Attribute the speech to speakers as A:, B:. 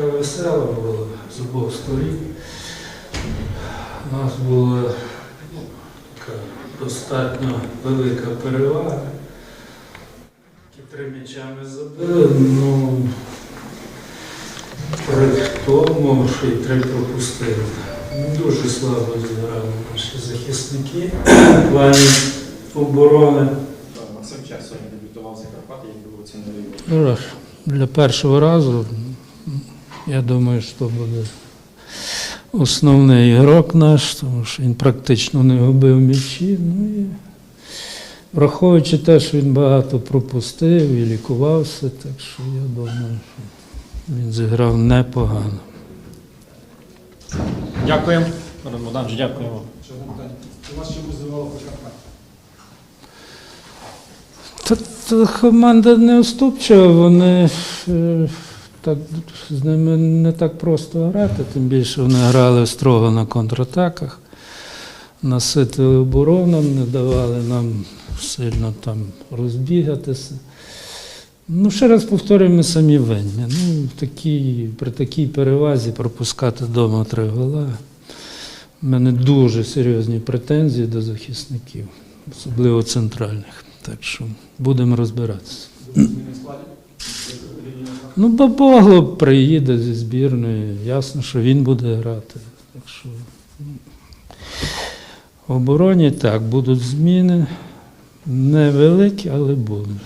A: весела була з обох сторін. У нас була така достатньо велика перевага. Три м'яча ми забили, ну при тому, що й три пропустили. Дуже слабо зіграли наші захисники в плані оборони.
B: Максим сьогодні дебютував за Карпати, як його.
A: Ну, Для першого разу, я думаю, що буде основний ігрок наш, тому що він практично не губив м'ячі. Ну, і враховуючи те, що він багато пропустив і лікувався, так що я думаю, що він зіграв непогано.
B: Дякуємо. Пане Богданович, дякуємо.
C: Одне вас Прикарпаття?
A: Та, та команда не уступчива, вони е, так, з ними не так просто грати, тим більше вони грали строго на контратаках, наситили оборону, не давали нам сильно там розбігатися. Ну, ще раз повторюю, ми самі винні. Ну, такі, при такій перевазі пропускати вдома три гола. У мене дуже серйозні претензії до захисників, особливо центральних. Так що будемо розбиратися.
C: До зміни складів? Лінії нападу?
A: Ну, Бабогло приїде зі збірної, ясно, що він буде грати. Так що ну, в обороні так, будуть зміни. Невеликі, але будуть.